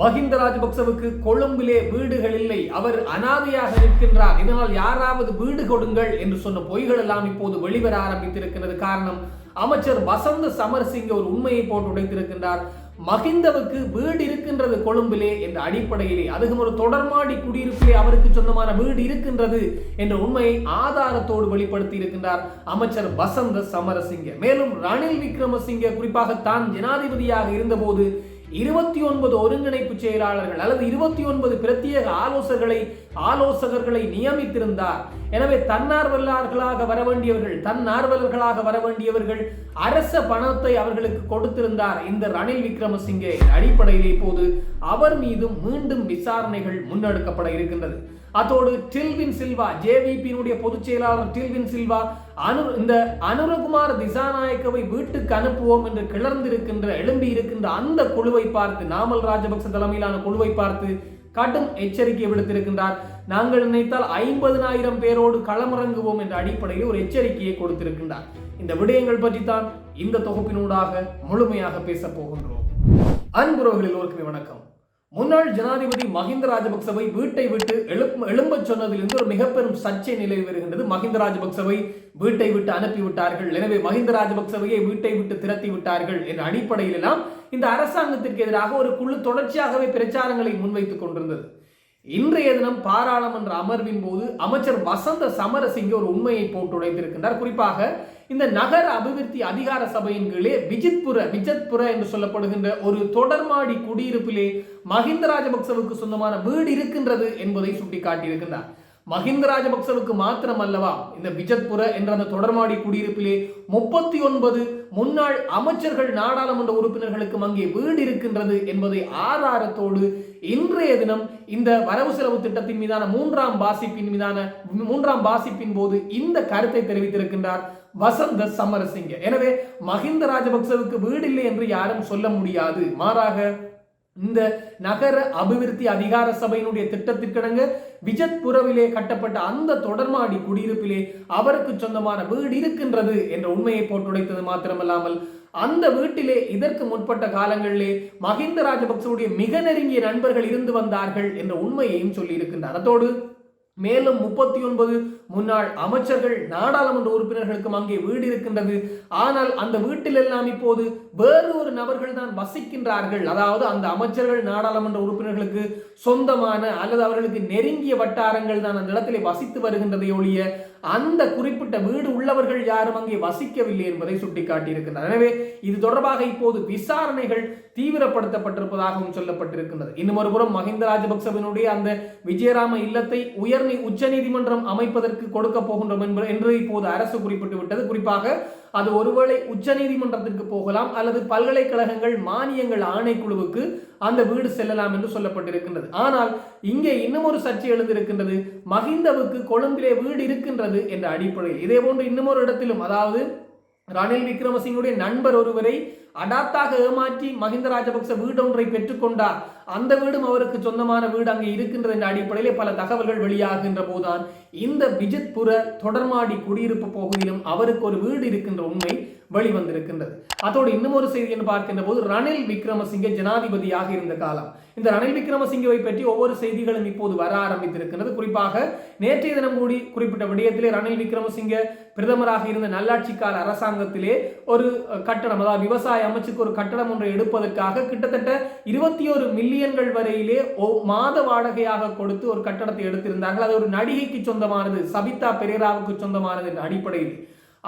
மஹிந்த ராஜபக்சவுக்கு கொழும்பிலே வீடுகள் இல்லை. அவர் அனாதையாக இருக்கின்றார் இதனால் யாராவது வீடு கொடுங்கள் என்று சொன்ன பொய்கள் எல்லாம் இப்போது வெளிவர ஆரம்பித்திருக்கிறது. காரணம் அமைச்சர் வசந்த சமரசிங்க ஒரு உண்மையை போட்டு உடைத்திருக்கின்றார். மஹிந்தவுக்கு வீடு இருக்கின்றது கொழும்பிலே என்ற அடிப்படையிலே. அதுக்கும் ஒரு தொடர்மாடி குடியிருப்பிலே அவருக்கு சொந்தமான வீடு இருக்கின்றது என்ற உண்மையை ஆதாரத்தோடு வெளிப்படுத்தி இருக்கின்றார் அமைச்சர் வசந்த சமரசிங்க. மேலும் ரணில் விக்ரமசிங்க குறிப்பாக தான் ஜனாதிபதியாக இருந்தபோது இருபத்தி ஒன்பது ஒருங்கிணைப்பு செயலாளர்கள் அல்லது இருபத்தி ஒன்பது பிரத்யேக ஆலோசகர்களை ஆலோசகர்களை நியமித்திருந்தார். எனவே தன்னார்வலர்களாக வர வேண்டியவர்கள் தன்னார்வலர்களாக வர வேண்டியவர்கள் அரச பணத்தை அவர்களுக்கு கொடுத்திருந்தார் இந்த ரணில் விக்ரமசிங்கே. அடிப்படையில் இப்போது அவர் மீதும் மீண்டும் விசாரணைகள் முன்னெடுக்கப்பட இருக்கின்றது. அதோடு டில்வின் சில்வா ஜேவிபியினுடைய பொதுச் செயலாளர் டில்வின் சில்வா அனு இந்த அனுரகுமார் திசாநாயக்கவை வீட்டுக்கு அனுப்புவோம் என்று கிளர்ந்திருக்கின்ற எழும்பி இருக்கின்ற அந்த குழுவை பார்த்து நாமல் ராஜபக்ச தலைமையிலான குழுவை பார்த்து கடும் எச்சரிக்கை விடுத்திருக்கின்றார். நாங்கள் நினைத்தால் ஐம்பதனாயிரம் பேரோடு களமிறங்குவோம் என்ற அடிப்படையில் ஒரு எச்சரிக்கையை கொடுத்திருக்கின்றார். இந்த விடயங்கள் பற்றி தான் இந்த தொகுப்பினூடாக முழுமையாக பேச போகின்றோம். அன்புறவர்களில் ஒருக்குமே வணக்கம். முன்னாள் ஜனாதிபதி மஹிந்த ராஜபக்சவை வீட்டை விட்டு எழுப்ப எழும்பச் சொன்னதிலிருந்து ஒரு மிக பெரும் சர்ச்சை நிலவி வருகின்றது. மஹிந்த ராஜபக்சவை வீட்டை விட்டு அனுப்பிவிட்டார்கள். எனவே மஹிந்த ராஜபக்சவையை வீட்டை விட்டு திரட்டி விட்டார்கள் என்ற அடிப்படையில் எல்லாம் இந்த அரசாங்கத்திற்கு எதிராக ஒரு குழு தொடர்ச்சியாகவே பிரச்சாரங்களை முன்வைத்துக் கொண்டிருந்தது. இன்றைய தினம் பாராளுமன்ற அமர்வின் போது அமைச்சர் வசந்த சமரசிங்க ஒரு உண்மையை போட்டு உடைத்திருக்கின்றார். குறிப்பாக இந்த நகர அபிவிருத்தி அதிகார சபையின் கீழே விஜித்புர விஜத்புர என்று சொல்லப்படுகின்ற ஒரு தொடர்மாடி குடியிருப்பிலே மஹிந்த ராஜபக்சவுக்கு சொந்தமான வீடு இருக்கின்றது என்பதை சுட்டிக்காட்டியிருக்கின்றார். மஹிந்த ராஜபக்சவுக்கு மாத்திரம் அல்லவா இந்த விஜத்புர என்ற அந்த தொடர்மாடி குடியிருப்பிலே முப்பத்தி ஒன்பது முன்னாள் அமைச்சர்கள் நாடாளுமன்ற உறுப்பினர்களுக்கும் அங்கே வீடு இருக்கின்றது என்பதை ஆதாரத்தோடு இன்றைய தினம் இந்த வரவு செலவு திட்டத்தின் மீதான மூன்றாம் வாசிப்பின் மீதான மூன்றாம் வாசிப்பின் போது இந்த கருத்தை தெரிவித்திருக்கின்றார் வசந்த சமரசிங்க. எனவே மஹிந்த ராஜபக்சவுக்கு வீடு இல்லை என்று யாரும் சொல்ல முடியாது. மாறாக இந்த நகர அபிவிருத்தி அதிகார சபையினுடைய திட்டத்திற்கிடங்க விஜத்புரவிலே கட்டப்பட்ட அந்த தொடர்மாடி குடியிருப்பிலே அவருக்கு சொந்தமான வீடு இருக்கின்றது என்ற உண்மையை போட்டுடைத்தது மாத்திரமல்லாமல் அந்த வீட்டிலே இதற்கு முற்பட்ட காலங்களிலே மஹிந்த ராஜபக்சவுடைய மிக நெருங்கிய நண்பர்கள் இருந்து வந்தார்கள் என்ற உண்மையையும் சொல்லி இருக்கின்றார் அதோடு மேலும் முப்பத்தி ஒன்பது முன்னாள் அமைச்சர்கள் நாடாளுமன்ற உறுப்பினர்களுக்கும் அங்கே வீடு இருக்கின்றது. ஆனால் அந்த வீட்டில் எல்லாம் இப்போது வேறு ஒரு நபர்கள் தான் வசிக்கின்றார்கள். அதாவது அந்த அமைச்சர்கள் நாடாளுமன்ற உறுப்பினர்களுக்கு சொந்தமான அல்லது அவர்களுக்கு நெருங்கிய வட்டாரங்கள் தான் அந்த இடத்திலே வசித்து வருகின்றதை ஒழிய அந்த குறிப்பிட்ட வீடு உள்ளவர்கள் யாரும் அங்கே வசிக்கவில்லை என்பதை சுட்டிக்காட்டியிருக்கின்றனர். எனவே இது தொடர்பாக இப்போது விசாரணைகள் தீவிரப்படுத்தப்பட்டிருப்பதாகவும் சொல்லப்பட்டிருக்கின்றது. இன்னும் ஒருபுறம் மஹிந்த ராஜபக்சவினுடைய அந்த விஜயராம இல்லத்தை உயர் உச்ச நீதிமன்றம் அமைப்பதற்கு அவர்களுக்கு கொடுக்க போகின்றோம் என்பது என்று இப்போது அரசு குறிப்பிட்டு விட்டது. குறிப்பாக அது ஒருவேளை உச்சநீதிமன்றத்திற்கு போகலாம் அல்லது பல்கலைக்கழகங்கள் மானியங்கள் ஆணைக்குழுவுக்கு அந்த வீடு செல்லலாம் என்று சொல்லப்பட்டிருக்கின்றது. ஆனால் இங்கே இன்னும் ஒரு சர்ச்சை எழுந்திருக்கின்றது. மஹிந்தவுக்கு கொழும்பிலே வீடு இருக்கின்றது என்ற அடிப்படையில். இதே போன்று இன்னும் ஒரு இடத்திலும் அதாவது ரணில் விக்ரமசிங்குடைய நண்பர் ஒருவரை அடாத்தாக ஏமாற்றி மஹிந்த ராஜபக்ச வீடு ஒன்றை பெற்றுக்கொண்டார் அந்த வீடும் அவருக்கு சொந்தமான வீடு அங்கே இருக்கின்றது என்ற அடிப்படையிலே பல தகவல்கள் வெளியாகின்ற போதுதான் இந்த விஜித்புர தொடர்மாடி குடியிருப்பு பகுதியிலும் அவருக்கு ஒரு வீடு இருக்கின்ற உண்மை வெளிவந்திருக்கின்றது. அதோடு இன்னும் ஒரு செய்தி என்று பார்க்கின்ற போது ரணில் விக்ரமசிங்கே ஜனாதிபதியாக இருந்த காலம். இந்த ரணில் விக்ரமசிங்கவை பற்றி ஒவ்வொரு செய்திகளும் இப்போது வர ஆரம்பித்திருக்கின்றது. குறிப்பாக நேற்றைய தினம் கூடி குறிப்பிட்ட விடயத்திலே ரணில் விக்ரமசிங்கே பிரதமராக இருந்த நல்லாட்சி கால அரசாங்கத்திலே ஒரு கட்டணம் அதாவது விவசாய அமைச்சுக்கு ஒரு கட்டணம் ஒன்றை எடுப்பதற்காக கிட்டத்தட்ட இருபத்தி ஒரு மில்லியன்கள் வரையிலே மாத வாடகையாக கொடுத்து ஒரு கட்டணத்தை எடுத்திருந்தார்கள். அது ஒரு நடிகைக்கு சொந்தமானது சபிதா பெரேராவுக்கு சொந்தமானது என்ற அடிப்படையில்.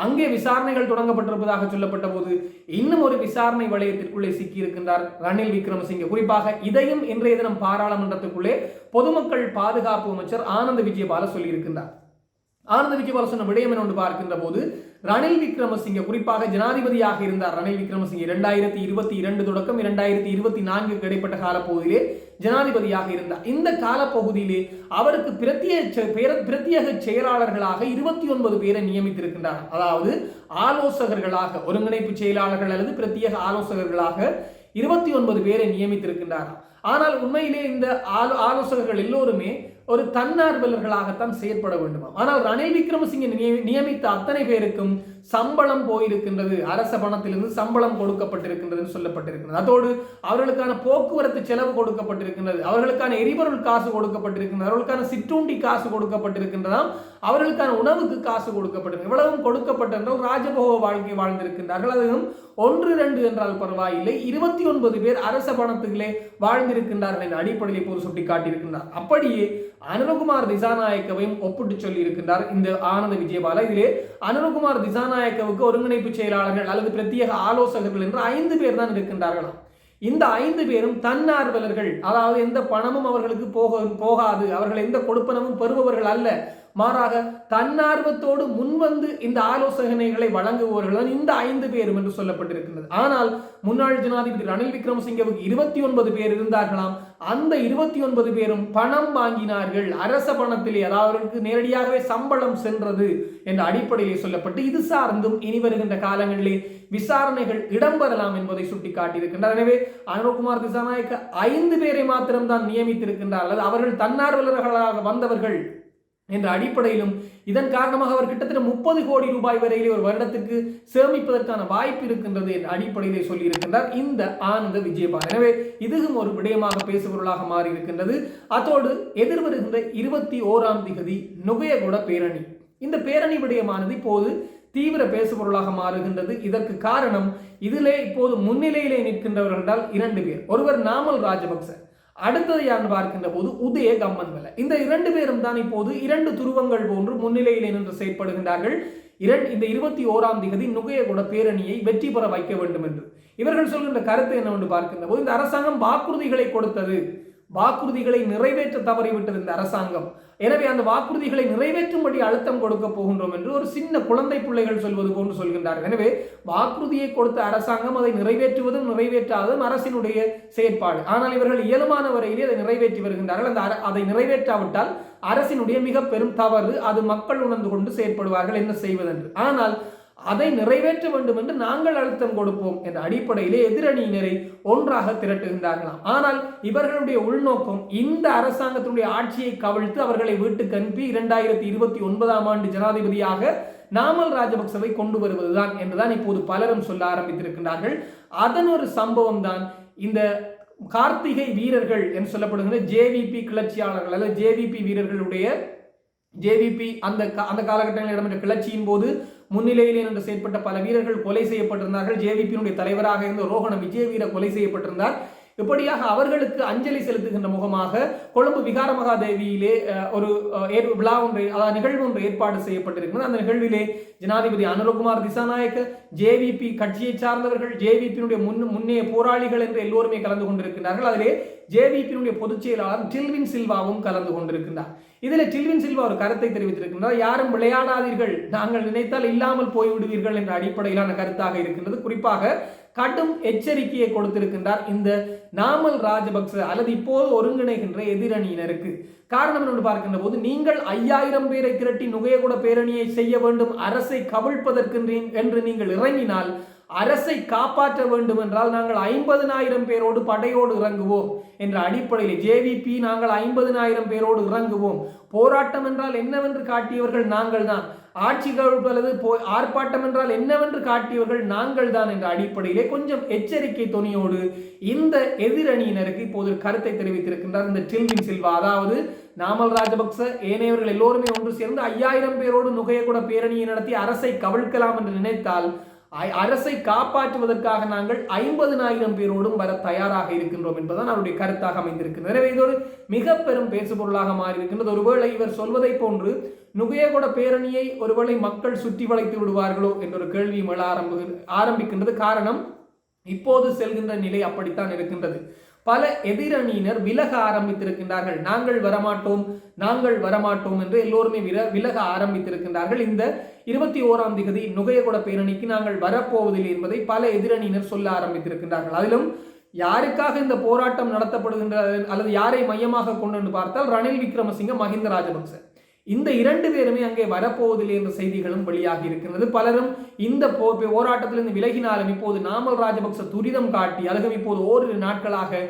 அங்கே விசாரணைகள் தொடங்கப்பட்டிருப்பதாக சொல்லப்பட்ட போது இன்னும் ஒரு விசாரணை வளையத்திற்குள்ளே சிக்கியிருக்கின்றார் ரணில் விக்ரமசிங்கே. குறிப்பாக இதையும் இன்றைய தினம் பாராளுமன்றத்துக்குள்ளே பொதுமக்கள் பாதுகாப்பு அமைச்சர் ஆனந்த விஜயபால சொல்லியிருக்கின்றார். ஆனந்த விஜயபால சொன்ன விடயம் என்று பார்க்கின்ற போது ரணில் விக்ரமசிங்க குறிப்பாக ஜனாதிபதியாக இருந்தார் ரணில் விக்ரமசிங்க இரண்டாயிரத்தி இருபத்தி இரண்டு தொடக்கம் இரண்டாயிரத்தி இருபத்தி நான்கு இடைப்பட்ட காலப்பகுதியிலே ஜனாதிபதியாக இருந்தார். இந்த காலப்பகுதியிலே அவருக்கு பிரத்யேக பிரத்யேக செயலாளர்களாக இருபத்தி ஒன்பது பேரை நியமித்திருக்கின்றார். அதாவது ஆலோசகர்களாக ஒருங்கிணைப்பு செயலாளர்கள் அல்லது பிரத்யேக ஆலோசகர்களாக இருபத்தி ஒன்பது பேரை நியமித்திருக்கின்றார். ஆனால் உண்மையிலே இந்த ஆலோசகர்கள் எல்லோருமே ஒரு தன்னார்வலர்களாகத்தான் செயற்பட வேண்டுமா ஆனால் ரணில் விக்ரமசிங்கை நியமித்த அத்தனை பேருக்கும் சம்பளம் போயிருக்கின்றது. அரச பணத்திலிருந்து சம்பளம் கொடுக்கப்பட்டிருக்கின்றது சொல்லப்பட்டிருக்கின்றது. சொல்லப்பட்டிருக்கிறது அதோடு அவர்களுக்கான போக்குவரத்து செலவு கொடுக்கப்பட்டிருக்கின்றது. அவர்களுக்கான எரிபொருள் காசு கொடுக்கப்பட்டிருக்கின்றது. அவர்களுக்கான சிற்றுண்டி காசு கொடுக்கப்பட்டிருக்கின்றதாம். அவர்களுக்கான உணவுக்கு காசு கொடுக்கப்பட்டிருக்கு இவ்வளவும் கொடுக்கப்பட்டிருந்தால் ராஜபோக வாழ்க்கை வாழ்ந்திருக்கின்றார்கள். அதுவும் ஒன்று ரெண்டு என்றால் பரவாயில்லை. இருபத்தி ஒன்பது பேர் அரச பணத்துகளே வாழ்ந்திருக்கின்றார்கள் என்ற அடிப்படையில் இப்போது சுட்டி காட்டியிருக்கின்றார் அப்படியே அனுரகுமார் திசாநாயக்கவையும் ஒப்பிட்டு சொல்லி இருக்கின்றார் இந்த ஆனந்த விஜயபாலா. இதிலே அனுரகுமார் ஜனநாயகவுக்கு ஒருங்கிணைப்பு செயலாளர்கள் அல்லது பிரத்யேக ஆலோசகர்கள் என்று ஐந்து பேர் தான் இருக்கின்றார்களாம். இந்த ஐந்து பேரும் தன்னார்வலர்கள். அதாவது எந்த பணமும் அவர்களுக்கு போக போகாது. அவர்கள் எந்த கொடுப்பனமும் பெறுபவர்கள் அல்ல. மாறாக தன்னார்வத்தோடு முன்வந்து இந்த ஆலோசனைகளை வழங்குபவர்கள் இந்த ஐந்து பேரும் என்று சொல்லப்பட்டிருக்கிறது ஆனால் முன்னாள் ஜனாதிபதி ரணில் விக்ரமசிங்கவுக்கு இருபத்தி ஒன்பது பேர் இருந்தார்களாம். அந்த இருபத்தி ஒன்பது பேரும் பணம் வாங்கினார்கள். அரச பணத்திலே அதாவது நேரடியாகவே சம்பளம் சென்றது என்ற அடிப்படையிலே சொல்லப்பட்டு இது சார்ந்தும் இனி வருகின்ற காலங்களிலே விசாரணைகள் இடம்பெறலாம் என்பதை சுட்டிக்காட்டியிருக்கின்றார். எனவே அனுபவகுமார் திசாநாயக்க ஐந்து பேரை மாத்திரம்தான் நியமித்திருக்கின்றார். அல்லது அவர்கள் தன்னார்வலர்களாக வந்தவர்கள் என்ற அடிப்படையிலும் இதன் காரணமாக அவர் கிட்டத்தட்ட முப்பது கோடி ரூபாய் வரையிலே ஒரு வருடத்துக்கு சேமிப்பதற்கான வாய்ப்பு இருக்கின்றது என்ற அடிப்படையிலே சொல்லியிருக்கின்றார் இந்த ஆனந்த விஜயபால். எனவே இதுவும் ஒரு விடயமாக பேசுபொருளாக மாறி இருக்கின்றது அத்தோடு எதிர்வருகின்ற இருபத்தி ஓராம் திகதி நுகையகுட பேரணி. இந்த பேரணி விடயமானது இப்போது தீவிர பேசுபொருளாக மாறுகின்றது. இதற்கு காரணம் இதிலே இப்போது முன்னிலையிலே நிற்கின்றவர்கள் இரண்டு பேர். ஒருவர் நாமல் ராஜபக்ச அடுத்தது யார் பார்க்கின்ற போது உதய கம்மன்வல இந்த இரண்டு பேரும் தான் இப்போது இரண்டு துருவங்கள் போன்று முன்னிலையில் நின்று செயற்படுகின்றார்கள். இரண்டு இந்த இருபத்தி ஓராம் திகதி நுகையகுட பேரணியை வெற்றி பெற வைக்க வேண்டும் என்று. இவர்கள் சொல்கின்ற கருத்து என்னவென்று பார்க்கின்ற போது இந்த அரசாங்கம் வாக்குறுதிகளை கொடுத்தது. வாக்குறுதிகளை நிறைவேற்ற தவறிவிட்டது இந்த அரசாங்கம். எனவே அந்த வாக்குறுதிகளை நிறைவேற்றும்படி அழுத்தம் கொடுக்க போகின்றோம் என்று ஒரு சின்ன குழந்தை பிள்ளைகள் சொல்வது போன்று சொல்கின்றார்கள். எனவே வாக்குறுதியை கொடுத்த அரசாங்கம் அதை நிறைவேற்றுவதும் நிறைவேற்றாததும் அரசினுடைய செயற்பாடு. ஆனால் இவர்கள் இயலுமான வரையிலே அதை நிறைவேற்றி வருகின்றார்கள். அந்த அதை நிறைவேற்றாவிட்டால் அரசினுடைய மிக பெரும் தவறு அது மக்கள் உணர்ந்து கொண்டு செயற்படுவார்கள் என்ன செய்வதென்று. ஆனால் அதை நிறைவேற்ற வேண்டும் என்று நாங்கள் அழுத்தம் கொடுப்போம் என்ற அடிப்படையிலே எதிரணியினரை ஒன்றாக திரட்டுகின்றார்களாம். ஆனால் இவர்களுடைய உள்நோக்கம் இந்த அரசாங்கத்தினுடைய ஆட்சியை கவிழ்த்து அவர்களை வீட்டுக்கு அனுப்பி இரண்டாயிரத்தி இருபத்தி ஒன்பதாம் ஆண்டு ஜனாதிபதியாக நாமல் ராஜபக்சவை கொண்டு வருவதுதான் என்றுதான் இப்போது பலரும் சொல்ல ஆரம்பித்திருக்கின்றார்கள். அதன் ஒரு சம்பவம் தான் இந்த கார்த்திகை வீரர்கள் என்று சொல்லப்படுகின்ற ஜேவிபி கிளர்ச்சியாளர்கள் அல்லது ஜேவிபி வீரர்களுடைய ஜேவிபி அந்த அந்த காலகட்டங்களில் இடம்பெற்ற கிளர்ச்சியின் போது முன்னிலையில் நின்று செயற்பட்ட பல வீரர்கள் கொலை செய்யப்பட்டிருந்தார்கள். ஜேவிபியினுடைய தலைவராக இருந்த ரோஹண விஜய வீர கொலை செய்யப்பட்டிருந்தார். இப்படியாக அவர்களுக்கு அஞ்சலி செலுத்துகின்ற முகமாக கொழும்பு விகார மகாதேவியிலே ஒரு விழா ஒன்று அதாவது நிகழ்வு ஒன்று ஏற்பாடு செய்யப்பட்டிருக்கிறது. அந்த நிகழ்விலே ஜனாதிபதி அனுரகுமார் திசாநாயக்க ஜேவிபி கட்சியை சார்ந்தவர்கள் ஜேவிபியினுடைய முன் முன்னே போராளிகள் என்று எல்லோருமே கலந்து கொண்டிருக்கிறார்கள் அதிலே ஜேவிபியினுடைய பொதுச் செயலாளர் டில்வின் சில்வாவும் கலந்து கொண்டிருக்கின்றார். இதில் டில்வின் சில்வா ஒரு கருத்தை தெரிவித்திருக்கின்றார். யாரும் விளையாடாதீர்கள் நாங்கள் நினைத்தால் இல்லாமல் போய்விடுவீர்கள் என்ற அடிப்படையிலான கருத்தாக இருக்கின்றது. குறிப்பாக கடும் எச்சரிக்கையை கொடுத்திருக்கின்றார் இந்த நாமல் ராஜபக்ச அல்லது இப்போது ஒருங்கிணைகின்ற எதிரணியினருக்கு. காரணம் என்று பார்க்கின்ற போது நீங்கள் ஐயாயிரம் பேரை திரட்டி நுகையகுட பேரணியை செய்ய வேண்டும் அரசை கவிழ்ப்பதற்கு என்று நீங்கள் இறங்கினால் அரசை காப்பாற்ற வேண்டும் என்றால் நாங்கள் ஐம்பதனாயிரம் பேரோடு படையோடு இறங்குவோம் என்ற அடிப்படையில் ஜேவிபி நாங்கள் ஐம்பதனாயிரம் பேரோடு இறங்குவோம். போராட்டம் என்றால் என்னவென்று காட்டியவர்கள் நாங்கள் தான் ஆட்சி அல்லது ஆர்ப்பாட்டம் என்றால் என்னவென்று காட்டியவர்கள் நாங்கள் தான் என்ற அடிப்படையிலே கொஞ்சம் எச்சரிக்கை துணியோடு இந்த எதிரணியினருக்கு இப்போது ஒரு கருத்தை தெரிவித்திருக்கின்றார். இந்த டில்வின் சில்வா. அதாவது நாமல் ராஜபக்ச ஏனையவர்கள் எல்லோருமே ஒன்று சேர்ந்து ஐயாயிரம் பேரோடு நுகையக்கூட பேரணியை நடத்தி அரசை கவிழ்க்கலாம் என்று நினைத்தால் அரசை காப்பாற்றுவதற்காக நாங்கள் ஐம்பதுனாயிரம் பேரோடும் வர தயாராக இருக்கின்றோம் என்பதுதான் அவருடைய கருத்தாக அமைந்திருக்கிறது எனவே இது ஒரு மிக பெரும் பேசுபொருளாக மாறி இருக்கின்றது ஒருவேளை இவர் சொல்வதை போன்று நுகையகுட பேரணியை ஒருவேளை மக்கள் சுற்றி வளைத்து விடுவார்களோ என்ற ஒரு கேள்வியும் எழ ஆரம்பி ஆரம்பிக்கின்றது. காரணம் இப்போது செல்கின்ற நிலை அப்படித்தான் இருக்கின்றது. பல எதிரணியினர் விலக ஆரம்பித்திருக்கின்றார்கள். நாங்கள் வரமாட்டோம் நாங்கள் வரமாட்டோம் என்று எல்லோருமே விலக ஆரம்பித்திருக்கின்றார்கள். இந்த இருபத்தி ஓராம் திகதி நுகையகுட பேரணிக்கு நாங்கள் வரப்போவதில்லை என்பதை பல எதிரணியினர் சொல்ல ஆரம்பித்திருக்கின்றார்கள். அதிலும் யாருக்காக இந்த போராட்டம் நடத்தப்படுகின்ற அல்லது யாரை மையமாக கொண்டு பார்த்தால் ரணில் விக்ரமசிங்க மஹிந்த ராஜபக்சே. இந்த இரண்டு பேருமே அங்கே வரப்போவதில்லை என்ற செய்திகளும் வெளியாகி இருக்கின்றது. பலரும் இந்த போராட்டத்திலிருந்து விலகினாலும் இப்போது நாமல் ராஜபக்ச துரிதம் காட்டி அதுவும் இப்போது ஓரிரு நாட்களாக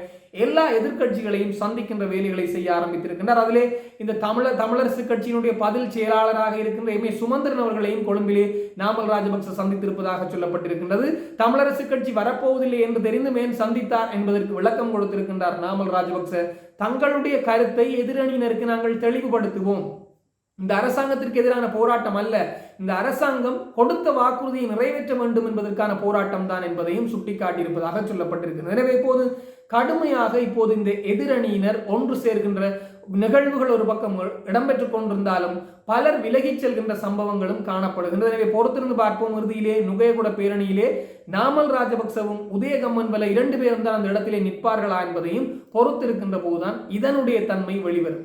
எல்லா எதிர்க்கட்சிகளையும் சந்திக்கின்ற வேலைகளை செய்ய ஆரம்பித்திருக்கின்றார். அதிலே இந்த தமிழர் தமிழரசு கட்சியினுடைய பதில் செயலாளராக இருக்கின்ற எம் ஏ சுமந்திரன் அவர்களையும் கொழும்பிலே நாமல் ராஜபக்ச சந்தித்திருப்பதாக சொல்லப்பட்டிருக்கின்றது. தமிழரசு கட்சி வரப்போவதில்லை என்று தெரிந்தும் ஏன் சந்தித்தார் என்பதற்கு விளக்கம் கொடுத்திருக்கின்றார் நாமல் ராஜபக்ச. தங்களுடைய கருத்தை எதிரணியினருக்கு நாங்கள் தெளிவுபடுத்துவோம். இந்த அரசாங்கத்திற்கு எதிரான போராட்டம் அல்ல. இந்த அரசாங்கம் கொடுத்த வாக்குறுதியை நிறைவேற்ற வேண்டும் என்பதற்கான போராட்டம் தான் என்பதையும் சுட்டிக்காட்டியிருப்பதாக சொல்லப்பட்டிருக்கிறது. எனவே இப்போது கடுமையாக இப்போது இந்த எதிரணியினர் ஒன்று சேர்கின்ற நிகழ்வுகள் ஒரு பக்கம் இடம்பெற்றுக் கொண்டிருந்தாலும் பலர் விலகிச் செல்கின்ற சம்பவங்களும் காணப்படுகின்றன. எனவே பொறுத்திருந்து பார்ப்போம் இறுதியிலே நுகையகுட பேரணியிலே நாமல் ராஜபக்சவும் உதயகம்மன் பல இரண்டு பேரும் தான் அந்த இடத்திலே நிற்பார்களா என்பதையும் பொறுத்திருக்கின்ற போதுதான் இதனுடைய தன்மை வெளிவரும்.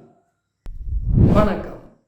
வணக்கம்.